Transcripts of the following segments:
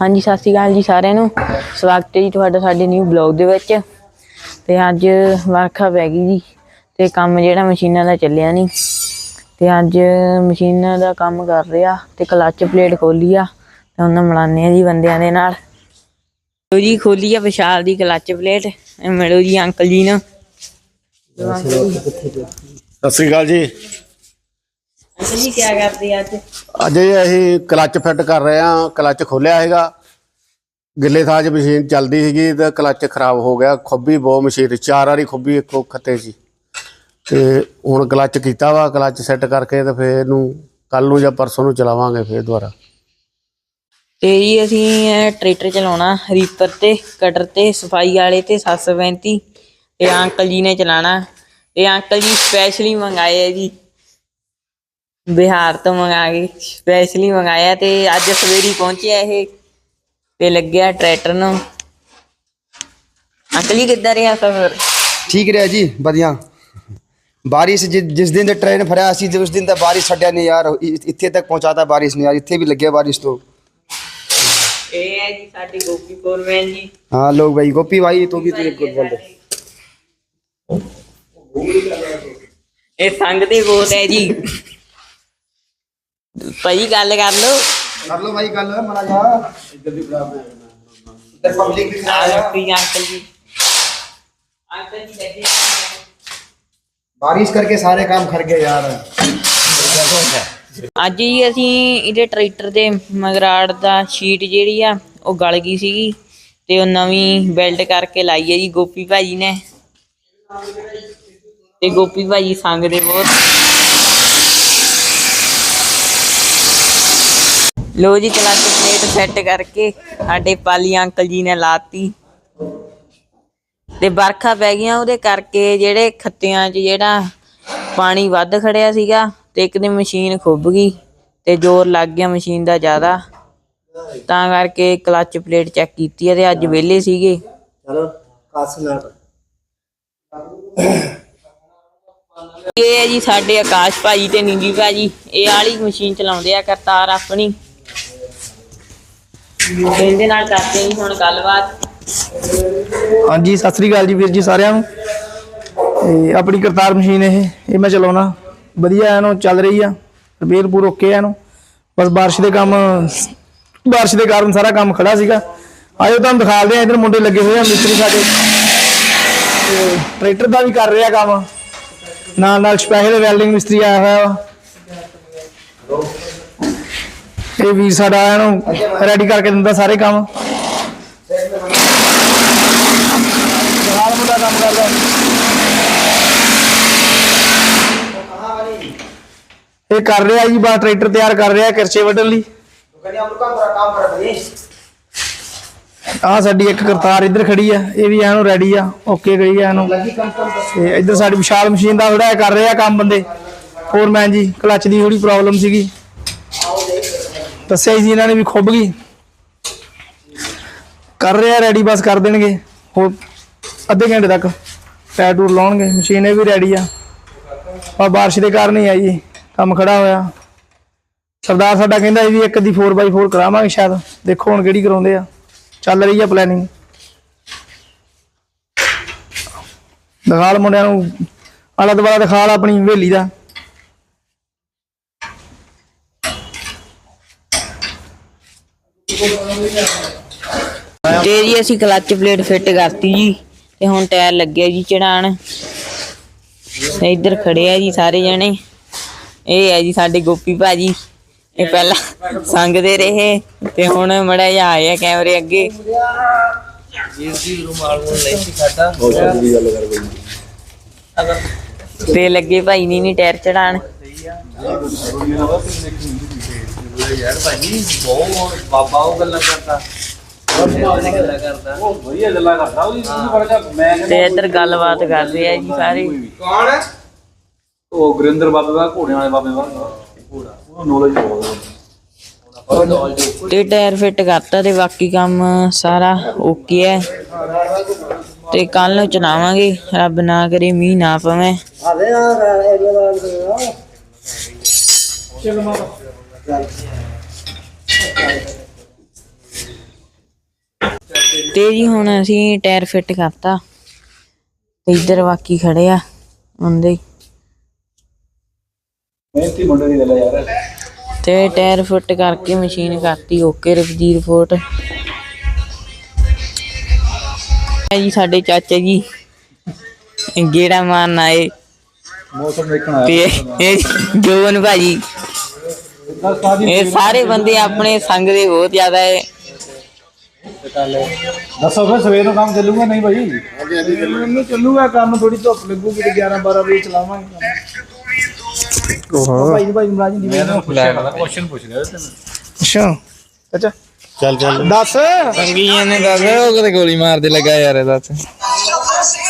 ਹਾਂਜੀ, ਸਤਿ ਸ਼੍ਰੀ ਅਕਾਲ ਜੀ ਸਾਰਿਆਂ ਨੂੰ। ਸਵਾਗਤ ਹੈ ਜੀ ਤੁਹਾਡਾ ਸਾਡੇ ਨਿਊ ਬਲੌਗ ਦੇ ਵਿੱਚ। ਤੇ ਅੱਜ ਵਰਖਾ ਪੈ ਗਈ ਜੀ ਤੇ ਕੰਮ ਜਿਹੜਾ ਮਸ਼ੀਨਾਂ ਦਾ ਚੱਲਿਆ ਨਹੀਂ ਤੇ ਅੱਜ ਮਸ਼ੀਨਾਂ ਦਾ ਕੰਮ ਕਰ ਰਿਹਾ ਤੇ ਕਲੱਚ ਪਲੇਟ ਖੋਲੀ ਆ ਤੇ ਉਹਨਾਂ ਮਿਲਾਨੇ ਆ ਜੀ ਬੰਦਿਆਂ ਦੇ ਨਾਲ। ਲਓ ਜੀ, ਖੋਲੀ ਆ ਵਿਸ਼ਾਲ ਦੀ ਕਲੱਚ ਪਲੇਟ ਮਿਲੋ ਜੀ ਅੰਕਲ ਜੀ ਨੂੰ। ਸਤਿ ਸ੍ਰੀ ਅਕਾਲ ਜੀ। ਜੀ ਕੀ ਕਰਦੇ ਅੱਜ? ਅੱਜ ਇਹ ਅਸੀਂ ਕਲੱਚ ਫਿੱਟ ਕਰ ਰਹੇ ਹਾਂ ਕਲੱਚ ਖੋਲਿਆ ਹੈਗਾ। ਗਿੱਲੇ ਥਾਂ 'ਚ ਮਸ਼ੀਨ ਚੱਲਦੀ ਸੀਗੀ ਤੇ ਕਲੱਚ ਖਰਾਬ ਹੋ ਗਿਆ। ਖੁੱਬੀ ਬਹੁਤ ਮਸ਼ੀਨ ਚਾਰ ਵਾਰੀ ਖੁੱਬੀ ਇੱਕੋ ਖੱਤੇ ਸੀ ਤੇ ਹੁਣ ਕਲੱਚ ਕੀਤਾ ਵਾ ਕਲੱਚ ਸੈੱਟ ਕਰਕੇ ਤੇ ਫੇਰ ਇਹਨੂੰ ਕੱਲ ਨੂੰ ਜਾਂ ਪਰਸੋਂ ਨੂੰ ਚਲਾਵਾਂਗੇ ਫੇਰ ਦੁਬਾਰਾ। ਤੇ ਜੀ ਅਸੀਂ ਇਹ ਟਰੈਕਟਰ ਚਲਾਉਣਾ ਰੀਪਰ ਤੇ ਕਟਰ ਤੇ ਸਫ਼ਾਈ ਵਾਲੇ ਤੇ 735 ਤੇ ਅੰਕਲ ਜੀ ਨੇ ਚਲਾਣਾ ਤੇ ਅੰਕਲ ਜੀ ਸਪੈਸ਼ਲੀ ਮੰਗਾਏ ਆ ਜੀ। ਬਿਹਾਰ ਤੋਂ ਮੰਗਾ ਕੇ ਸਪੈਸ਼ਲੀ ਮੰਗਾਇਆ ਤੇ ਅੱਜ ਸਵੇਰੀ ਪਹੁੰਚਿਆ ਇਹ ਤੇ ਲੱਗਿਆ ਟਰੈਕਟਰ ਨੂੰ ਅੰਕਲ ਜੀ ਕਿੱਦਾਂ ਰਿਹਾ ਸਫਰ ਠੀਕ ਰਿਹਾ ਜੀ ਵਧੀਆ ਬਾਰਿਸ਼ ਜਿ- ਜਿਸ ਦਿਨ ਤੇ ਟ੍ਰੇਨ ਫੜਿਆ ਸੀ ਤੇ ਉਸ ਦਿਨ ਤਾਂ ਬਾਰਿਸ਼ ਛੱਡਿਆ ਨਹੀਂ ਯਾਰ ਇ- ਇੱਥੇ ਤੱਕ ਪਹੁੰਚਾਤਾ ਬਾਰਿਸ਼ ਨੇ ਯਾਰ ਇੱਥੇ ਵੀ ਲੱਗਿਆ ਬਾਰਿਸ਼ ਤੋਂ ਇਹ ਹੈ ਜੀ ਸਾਡੀ ਗੋਪੀ ਫੋਰਮੈਨ ਜੀ हाँ लोग भाई गोपी भाई तो भी तो एक गुड बोल दे ਇਹ ਸੰਗ ਦੇ ਬੋਲ ਹੈ ਜੀ ਭਾਈ ਗੱਲ ਕਰ ਲੋ ਕਰ ਲੋ ਭਾਈ ਗੱਲ ਮਨਾ ਜਾ ਇੱਧਰ ਵੀ ਪਬਲਿਕ ਵੀ ਆ ਜਾਂਦੀ ਅੰਕਲ ਜੀ। ਅੰਕਲ ਜੀ ਦੇਖੇ ਬਾਰਿਸ਼ ਕਰਕੇ ਸਾਰੇ ਕੰਮ ਖਰ ਗਏ ਯਾਰ। ਅੱਜ ਹੀ ਅਸੀਂ ਇਹਦੇ ਟਰੈਕਟਰ ਦੇ ਮਗਰਾੜ ਦਾ ਸ਼ੀਟ ਜਿਹੜੀ ਆ ਉਹ ਗਲ ਗਈ ਸੀਗੀ। ਤੇ ਉਹ ਨਵੀਂ ਬੈਲਟ ਕਰਕੇ ਲਾਈ ਹੈ ਜੀ ਗੋਪੀ ਭਾਜੀ ਨੇ। ਤੇ ਗੋਪੀ ਭਾਜੀ ਸੰਗ ਦੇ ਬਹੁਤ। ਲੋ ਜੀ ਕਲਚ ਪਲੇਟ ਸੈੱਟ ਕਰਕੇ ਸਾਡੇ ਪਾਲੀ ਅੰਕਲ ਜੀ ਨੇ ਲਾਤੀ। ਤੇ ਵਰਖਾ ਪੈ ਗਈਆਂ ਉਹਦੇ ਕਰਕੇ ਜਿਹੜੇ ਖੱਤਿਆਂ 'ਚ ਜਿਹੜਾ ਪਾਣੀ ਵੱਧ ਖੜਿਆ ਸੀਗਾ ਤੇ ਇੱਕ ਦਿਨ ਮਸ਼ੀਨ ਖੁੱਬ ਗਈ ਤੇ ਜ਼ੋਰ ਲੱਗ ਗਿਆ ਮਸ਼ੀਨ ਦਾ ਜ਼ਿਆਦਾ। ਤਾਂ ਕਰਕੇ ਕਲਚ ਪਲੇਟ ਚੈੱਕ ਕੀਤੀ ਹੈ ਤੇ ਅੱਜ ਵਿਹਲੇ ਸੀਗੇ। ਇਹ ਜੀ ਸਾਡੇ ਆਕਾਸ਼ ਭਾਜੀ ਤੇ ਨਿੰਜੀ ਭਾਜੀ। ਇਹ ਆਲੀ ਮਸ਼ੀਨ ਚਲਾਉਂਦੇ ਆ ਕਰਤਾਰ ਆਪਣੀ। ਇਹਦੇ ਨਾਲ ਕਰਦੇ ਹਾਂ ਜੀ ਹੁਣ ਗੱਲਬਾਤ। ਹਾਂਜੀ, ਸਤਿ ਸ੍ਰੀ ਅਕਾਲ ਜੀ ਵੀਰ ਜੀ ਸਾਰਿਆਂ ਨੂੰ। ਤੇ ਆਪਣੀ ਕਰਤਾਰ ਮਸ਼ੀਨ ਇਹ ਇਹ ਮੈਂ ਚਲਾਉਣਾ। ਵਧੀਆ ਇਹਨੂੰ ਚੱਲ ਰਹੀ ਆ ਰਿਪੇਅਰ ਪੂਰ ਓਕੇ ਆ ਇਹਨੂੰ ਬਸ ਬਾਰਿਸ਼ ਦੇ ਕੰਮ, ਬਾਰਿਸ਼ ਦੇ ਕਾਰਨ ਸਾਰਾ ਕੰਮ ਖੜਾ ਸੀਗਾ। ਆਇਓ ਤੁਹਾਨੂੰ ਦਿਖਾਉਂਦੇ ਆ, ਇਧਰ ਮੁੰਡੇ ਲੱਗੇ ਹੋਏ ਆ, ਮਿਸਤਰੀ ਸਾਡੇ। ਟਰੈਕਟਰ ਦਾ ਵੀ ਕਰ ਰਿਹਾ ਕੰਮ। ਨਾਲ ਨਾਲ ਸਪੈਸ਼ਲ ਵੈਲਡਿੰਗ ਮਿਸਤਰੀ ਆਇਆ ਹੋਇਆ ਵਾ। ਇਹ ਵੀਰ ਸਾਡਾ ਇਹਨੂੰ ਰੈਡੀ ਕਰਕੇ ਦਿੰਦਾ ਸਾਰੇ ਕੰਮ। ਇਹ ਕਰ ਰਿਹਾ ਜੀ ਬਾ ਟਰੈਕਟਰ ਤਿਆਰ ਕਰ ਰਿਹਾ ਕਿਰਚੇ ਵੱਢਣ ਲਈ। ਆ ਸਾਡੀ ਇੱਕ ਕਰਤਾਰ ਇੱਧਰ ਖੜੀ ਆ, ਇਹ ਵੀ ਐਨੂੰ ਰੈਡੀ ਆ, ਓਕੇ ਗਈ ਆ ਇਹਨੂੰ। ਤੇ ਇੱਧਰ ਸਾਡੀ ਵਿਸ਼ਾਲ ਮਸ਼ੀਨ ਦਾ ਥੋੜਾ ਕਰ ਰਿਹਾ ਕੰਮ ਬੰਦੇ। ਹੋਰ ਮੈਂ ਜੀ, ਕਲਚ ਦੀ ਥੋੜੀ ਪ੍ਰੋਬਲਮ ਸੀਗੀ। ਦੱਸਿਆ ਸੀ ਇਹਨਾਂ ਨੇ ਵੀ ਖੁੱਭ ਗਈ। ਕਰ ਰਿਹਾ ਰੈਡੀ ਬਸ ਕਰ ਦੇਣਗੇ। ਹੋਰ ਅੱਧੇ ਘੰਟੇ ਤੱਕ ਟਾਇਰ ਟੂਰ ਲਾਉਣਗੇ। ਮਸ਼ੀਨ ਇਹ ਵੀ ਰੈਡੀ ਆ। ਆ ਬਾਰਿਸ਼ ਦੇ ਕਾਰਨ ਹੀ ਆ ਜੀ। ਕੰਮ ਖੜਾ ਹੋਇਆ। ਸਰਦਾਰ ਸਾਡਾ ਕਹਿੰਦਾ ਜੀ ਵੀ ਇੱਕ ਦੀ 4x4 ਕਰਾਵਾਂਗੇ ਸ਼ਾਇਦ। ਦੇਖੋ ਹੁਣ ਕਿਹੜੀ ਕਰਾਉਂਦੇ ਆ। ਚੱਲ ਰਹੀ ਆ ਪਲੈਨਿੰਗ ਦਿਖਾਲ ਮੁੰਡਿਆਂ ਨੂੰ। ਆਲਾ ਦੁਆਲਾ ਦਿਖਾਲ ਆਪਣੀ ਹਵੇਲੀ ਦਾ। ਤੇ ਜੀ ਅਸੀਂ ਕਲੱਚ ਪਲੇਟ ਫਿੱਟ ਕਰਤੀ ਜੀ, ਤੇ ਹੁਣ ਟਾਇਰ ਲੱਗਿਆ ਜੀ ਚੜਾਣ। ਤੇ ਇੱਧਰ ਖੜੇ ਆ ਜੀ ਸਾਰੇ ਜਣੇ। ਇਹ ਹੈ ਜੀ ਸਾਡੇ ਗੋਪੀ ਭਾਜੀ। ਇਹ ਪਹਿਲਾਂ ਸੰਗਦੇ ਰਹੇ, ਤੇ ਹੁਣ ਮੜਾ ਜਾ ਆਇਆ ਕੈਮਰੇ ਅੱਗੇ। ਤੇ ਲੱਗੇ ਭਾਈ ਨਹੀਂ ਨਹੀਂ ਟਾਇਰ ਚੜਾਣ। ਵਧੀਆ ਯਾਰ ਭਾਜੀ ਬਹੁਤ ਬਾਬਾ ਉਹ ਗੱਲਾਂ ਕਰਦਾ। ਗੱਲਾਂ ਕਰਦਾ। ਉਹ ਵਧੀਆ ਗੱਲਾਂ ਫਿੱਟ ਕਰਤਾ ਤੇ ਬਾਕੀ ਕੰਮ ਸਾਰਾ ਓਕੇ ਹੈ। ਤੇ ਕੱਲ ਨੂੰ ਚਲਾਵਾਂਗੇ ਰੱਬ ਨਾ ਕਰੇ ਮੀਂਹ ਨਾ ਪਵੇ। ਤੇ ਜੀ ਹੁਣ ਅਸੀਂ ਟਾਇਰ ਫਿੱਟ ਕਰਤਾ। ਤੇ ਇੱਧਰ ਬਾਕੀ ਖੜੇ ਆ ਹੁੰਦੇ ਹੀ ਮਿਹਨਤੀ ਮੁੰਡੇ ਦੀ ਗੱਲ ਆ ਯਾਰ। ਤੇ ਟਾਇਰ ਫਿੱਟ ਕਰਕੇ ਮਸ਼ੀਨ ਕਰਤੀ ਓਕੇ ਫੋਰਟ। ਇਹ ਜੀ ਸਾਡੇ ਚਾਚਾ ਜੀ ਗੇੜਾ ਮਾਰਨ ਆਏ। ਮੌਸਮ ਦੇਖਣ ਆਇਆ। ਤੇ ਜੋਨ ਭਾਜੀ ਇਹ ਸਾਰੇ ਬੰਦੇ ਆਪਣੇ ਸੰਗ ਦੇ ਬਹੁਤ ਜ਼ਿਆਦਾ ਹੈ। ਦੱਸੋ ਫਿਰ ਸਵੇਰ ਨੂੰ ਕੰਮ ਚੱਲੂਗਾ ਨਹੀਂ ਭਾਈ? ਚੱਲੂਗਾ। ਕੰਮ ਥੋੜੀ ਧੁੱਪ ਲੱਗੂਗੀ ਤੇ 11 12 ਵਜੇ ਚਲਾਵਾਂਗੇ ਕੰਮ। ਭਾਈ ਭਾਈ ਮਰਾਜ ਦੀ ਮੈਂ ਤਾਂ ਕੁਐਸਚਨ ਪੁੱਛ ਰਿਹਾ ਤੈਨੂੰ। ਅੱਛਾ। ਅੱਛਾ। ਚੱਲ ਚੱਲ। ਦੱਸ। ਸੰਗੀਆਂ ਨੇ ਦੱਸ ਉਹ ਕਿਤੇ ਗੋਲੀ ਮਾਰਦੇ ਲੱਗਾ ਯਾਰ ਇਹ ਦੱਸ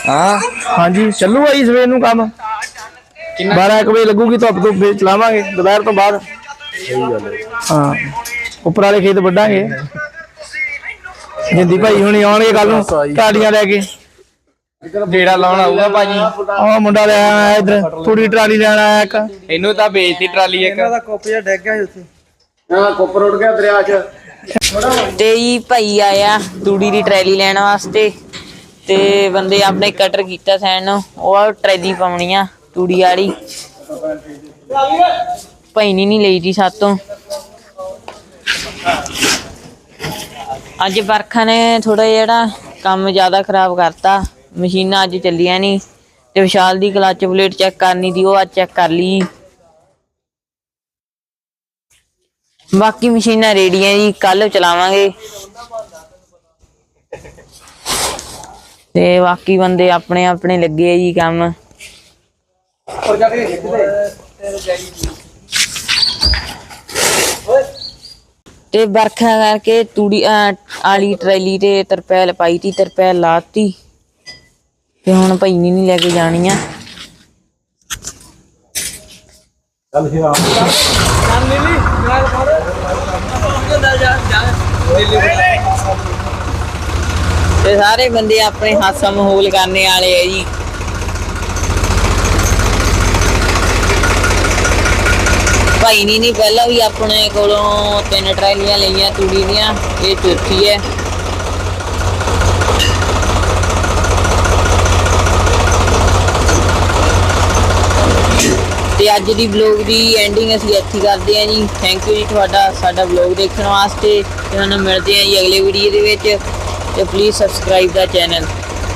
ਹਾਂ। ਹਾਂਜੀ ਚੱਲੂਗਾ ਜੀ ਸਵੇਰ ਨੂੰ ਕੰਮ। 12 1 ਵਜੇ ਲੱਗੂਗੀ ਧੁੱਪ ਤੋਂ ਫੇਰ ਚਲਾਵਾਂਗੇ ਦੁਪਹਿਰ ਤੋਂ ਬਾਅਦ। ਹਾਂ। ਉੱਪਰ ਵਾਲੇ ਖੇਤ ਵੱਢਾਂਗੇ। ਜਿੰਦੀ ਭਾਈ ਹੁਣੀ ਆਉਣਗੇ ਕੱਲ ਨੂੰ ਟਾਲੀਆਂ ਲੈ ਕੇ। ਜਿਹੜਾ ਲਾਉਣ ਆਊਗਾ ਭਾਜੀ। ਆਹ ਮੁੰਡਾ ਲੈ ਆਇਆ ਇੱਧਰ ਥੋੜੀ ਟਰਾਲੀ ਲੈਣ ਆਇਆ ਇੱਕ। ਇਹਨੂੰ ਤਾਂ ਵੇਚਤੀ ਟਰਾਲੀ ਇੱਕ। ਹਾਂ ਕੋਪਰ ਉੱਡ ਗਿਆ ਦਰਿਆ 'ਚ। ਤੇ ਜੀ ਭਾਈ ਆਇਆ ਤੂੜੀ ਦੀ ਟਰੈਲੀ ਲੈਣ ਵਾਸਤੇ। ਤੇ ਬੰਦੇ ਆਪਣੇ ਕਟਰ ਕੀਤਾ ਸੈਨ ਨੂੰ ਉਹ ਟਰੈਲੀ ਪਾਉਣੀ ਆ ਤੂੜੀ ਵਾਲੀ। ਭਾਈ ਨੇ ਨਹੀਂ ਲਈ ਜੀ ਸਾਤੋਂ। ਅੱਜ ਵਰਖਾ ਨੇ ਥੋੜਾ ਜਿਹੜਾ ਕੰਮ ਜ਼ਿਆਦਾ ਖਰਾਬ ਕਰਤਾ। ਮਸ਼ੀਨਾਂ ਅੱਜ ਚੱਲੀਆਂ ਨਹੀਂ ਤੇ ਵਿਸ਼ਾਲ ਦੀ ਕਲਚ ਪਲੇਟ ਚੈੱਕ ਕਰਨੀ ਦੀ, ਉਹ ਅੱਜ ਚੈੱਕ ਕਰ ਲਈ। ਬਾਕੀ ਮਸ਼ੀਨਾਂ ਰੇੜੀਆਂ ਜੀ ਕੱਲ ਚਲਾਵਾਂਗੇ। ਤੇ ਬਾਕੀ ਬੰਦੇ ਆਪਣੇ ਆਪਣੇ ਲੱਗੇ ਆ ਜੀ ਕੰਮ। ਤੇ ਵਰਖਾ ਕਰਕੇ ਤੂੜੀ ਅਹ, ਆਲੀ ਟਰੈਲੀ ਤੇ ਤਰਪੈਲ ਪਾਈ ਤੀ ਤਰਪੈਲ ਲਾਤੀ। ਤੇ ਹੁਣ ਭਾਈ ਨੇ ਨਹੀਂ ਲੈ ਕੇ ਚੱਲ ਫਿਰ ਆ ਤੇ ਸਾਰੇ ਬੰਦੇ ਆਪਣੇ ਹਾਸਾ ਮਾਹੌਲ ਕਰਨੇ ਵਾਲੇ ਆ ਜੀ। ਭਾਈ ਨਹੀਂ ਨਹੀਂ ਪਹਿਲਾਂ ਵੀ ਆਪਣੇ ਕੋਲੋਂ ਤਿੰਨ ਟਰਾਲੀਆਂ ਲਈਆਂ, ਤੂੜੀ ਦੀਆਂ, ਇਹ ਚੌਥੀ ਹੈ। ਤੇ ਅੱਜ ਦੀ ਵਲੌਗ ਦੀ ਐਂਡਿੰਗ ਅਸੀਂ ਇੱਥੇ ਕਰਦੇ ਹਾਂ ਜੀ। ਥੈਂਕ ਯੂ ਜੀ ਤੁਹਾਡਾ, ਸਾਡਾ ਵਲੌਗ ਦੇਖਣ ਵਾਸਤੇ। ਤੇ ਤੁਹਾਨੂੰ ਮਿਲਦੇ ਹਾਂ ਜੀ ਅਗਲੇ ਵੀਡੀਓ ਦੇ ਵਿੱਚ। ਤੇ ਪਲੀਜ਼ ਸਬਸਕ੍ਰਾਈਬ ਦਾ ਚੈਨਲ